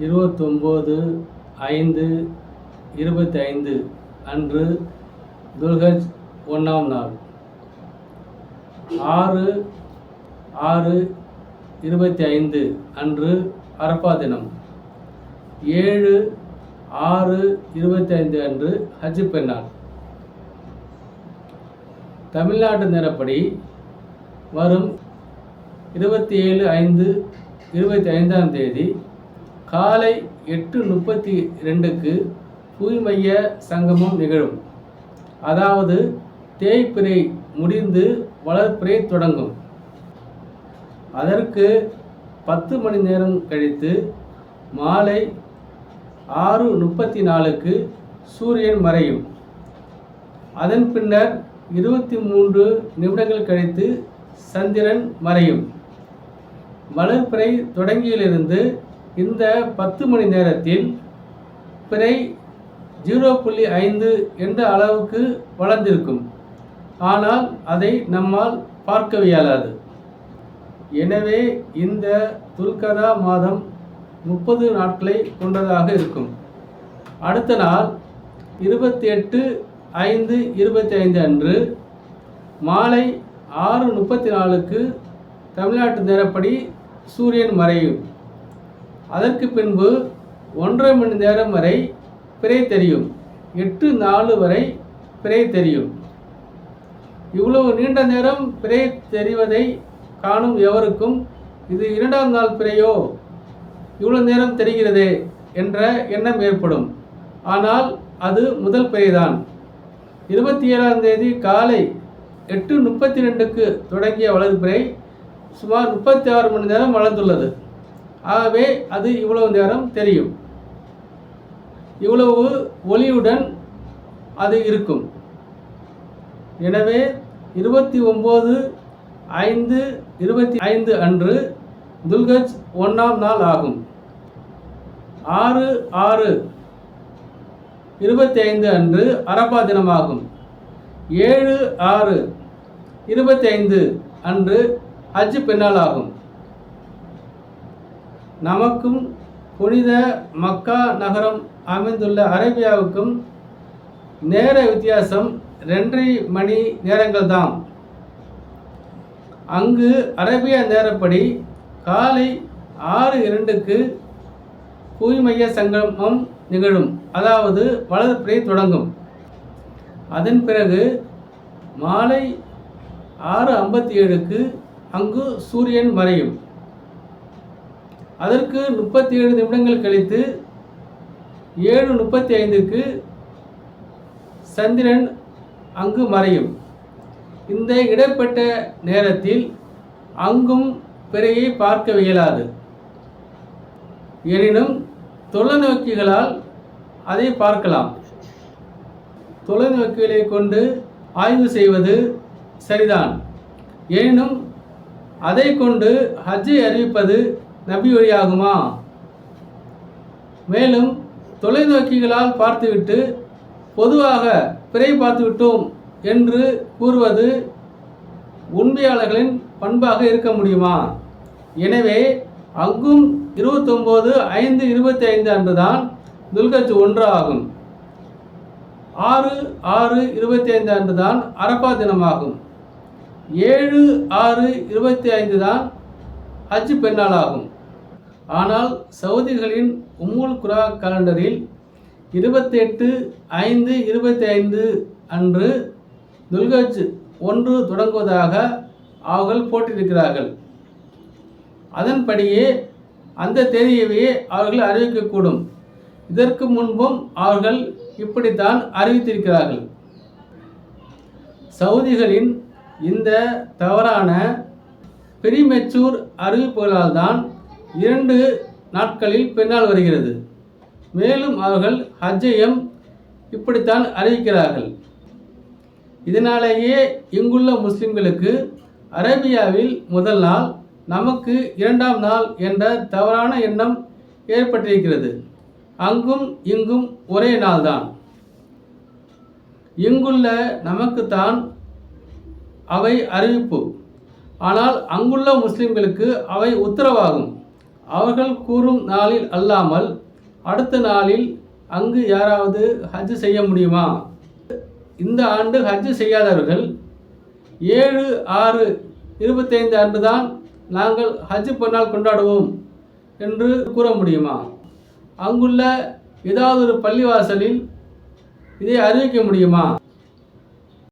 இருபத்தொம்போது ஐந்து இருபத்தி ஐந்து அன்று துல்ஹஜ் ஒன்றாம் நாள். ஆறு ஆறு இருபத்தி ஐந்து அன்று அரப்பா தினம். ஏழு ஆறு இருபத்தி ஐந்து அன்று ஹஜ் பெண்ணாள். தமிழ்நாட்டு நேரப்படி வரும் இருபத்தி ஏழு ஐந்து இருபத்தி ஐந்தாம் தேதி காலை எட்டு முப்பத்தி ரெண்டுக்கு தூய்மைய சங்கமம் நிகழும். அதாவது தேய்பிறை முடிந்து வளர்ப்பிறை தொடங்கும். அதற்கு பத்து மணி நேரம் கழித்து மாலை ஆறு முப்பத்தி நாலுக்கு சூரியன் மறையும். அதன் பின்னர் இருபத்தி மூன்று நிமிடங்கள் கழித்து சந்திரன் மறையும். வளர்ப்பிறை தொடங்கியிலிருந்து இந்த பத்து மணி நேரத்தில் பிறை ஜீரோ புள்ளி ஐந்து என்ற அளவுக்கு வளர்ந்திருக்கும். ஆனால் அதை நம்மால் பார்க்க இயலாது. எனவே இந்த துல்கதா மாதம் முப்பது நாட்களை கொண்டதாக இருக்கும். அடுத்த நாள் இருபத்தி எட்டு ஐந்து இருபத்தி ஐந்து அன்று மாலை ஆறு முப்பத்தி நாலுக்கு தமிழ்நாட்டு நேரப்படி சூரியன் மறையும். அதற்கு பின்பு ஒன்றரை மணி நேரம் வரை பிறை தெரியும். எட்டு நாலு வரை பிறை தெரியும். இவ்வளவு நீண்ட நேரம் பிறை தெரிவதை காணும் எவருக்கும் இது இரண்டாம் நாள் பிறையோ? இவ்வளோ நேரம் தெரிகிறதே என்ற எண்ணம் ஏற்படும். ஆனால் அது முதல் பிறைதான். இருபத்தி ஏழாம் தேதி காலை எட்டு முப்பத்தி ரெண்டுக்கு தொடங்கிய வளர்பிறை சுமார் முப்பத்தி ஆறு மணி நேரம் வளர்ந்துள்ளது. ஆகவே அது இவ்வளவு நேரம் தெரியும். இவ்வளவு ஒளியுடன் அது இருக்கும். எனவே இருபத்தி ஒம்பது ஐந்து இருபத்தி ஐந்து அன்று துல்கஜ் ஒன்றாம் நாள் ஆகும். ஆறு ஆறு இருபத்தி ஐந்து அன்று அரபா தினமாகும். ஏழு ஆறு இருபத்தி ஐந்து அன்று ஹஜ் பின்னால் ஆகும். நமக்கும் புனித மக்கா நகரம் அமைந்துள்ள அரேபியாவுக்கும் நேர வித்தியாசம் ரெண்டரை மணி நேரங்கள் தான் அங்கு அரேபியா நேரப்படி காலை ஆறு இரண்டுக்கு தூய்மைய சங்கமம் நிகழும். அதாவது வளர்ப்பிறை தொடங்கும். அதன் பிறகு மாலை ஆறு ஐம்பத்தி ஏழுக்கு அங்கு சூரியன் மறையும். அதற்கு முப்பத்தி ஏழு நிமிடங்கள் கழித்து ஏழு முப்பத்தி ஐந்துக்கு சந்திரன் அங்கு மறையும். இந்த இடைப்பட்ட நேரத்தில் அங்கும் பிறையை பார்க்க இயலாது எனினும் தொலைநோக்கிகளால் அதை பார்க்கலாம். தொலைநோக்கிகளை கொண்டு ஆய்வு செய்வது சரிதான். எனினும் அதை கொண்டு ஹஜ்ஜை அறிவிப்பது நபி வழியாகுமா மேலும் தொலைநோக்கிகளால் பார்த்துவிட்டு பொதுவாக பிறை பார்த்துவிட்டோம் என்று கூறுவது உண்மையாளர்களின் பண்பாக இருக்க முடியுமா? எனவே அங்கும் இருபத்தொம்போது ஐந்து இருபத்தி ஐந்து அன்றுதான் துல்கஜ் ஒன்று ஆகும். ஆறு ஆறு இருபத்தி ஐந்து அன்று தான் அரப்பா தினமாகும். ஏழு ஆறு இருபத்தி ஐந்து தான் ஹஜ் பெருநாள் ஆகும் ஆனால் சவுதிகளின் உம்முல் குரா கலண்டரில் இருபத்தி எட்டு ஐந்து இருபத்தி ஐந்து அன்று துல்கஜ் ஒன்று தொடங்குவதாக அவர்கள் போட்டிருக்கிறார்கள். அதன்படியே அந்த தேதியவே அவர்கள் அறிவிக்கக்கூடும். இதற்கு முன்பும் அவர்கள் இப்படித்தான் அறிவித்திருக்கிறார்கள். சவுதிகளின் இந்த தவறான பிரிமெச்சூர் அறிவிப்புகளால் தான் இரண்டு நாட்களில் பின்னால் வருகிறது. மேலும் அவர்கள் ஹஜ்ஜையும் இப்படித்தான் அறிவிக்கிறார்கள். இதனாலேயே இங்குள்ள முஸ்லிம்களுக்கு அரேபியாவில் முதல் நாள் நமக்கு இரண்டாம் நாள் என்ற தவறான எண்ணம் ஏற்பட்டிருக்கிறது. அங்கும் இங்கும் ஒரே நாள்தான். இங்குள்ள நமக்குத்தான் அவை அறிவிப்பு. ஆனால் அங்குள்ள முஸ்லிம்களுக்கு அவை உத்தரவாகும். அவர்கள் கூறும் நாளில் அல்லாமல் அடுத்த நாளில் அங்கு யாராவது ஹஜ் செய்ய முடியுமா? இந்த ஆண்டு ஹஜ் செய்யாதவர்கள் ஏழு ஆறு இருபத்தைந்து அன்று தான் நாங்கள் ஹஜ் பண்ணால் கொண்டாடுவோம் என்று கூற முடியுமா? அங்குள்ள ஏதாவது ஒரு பள்ளிவாசலில் இதை அறிவிக்க முடியுமா?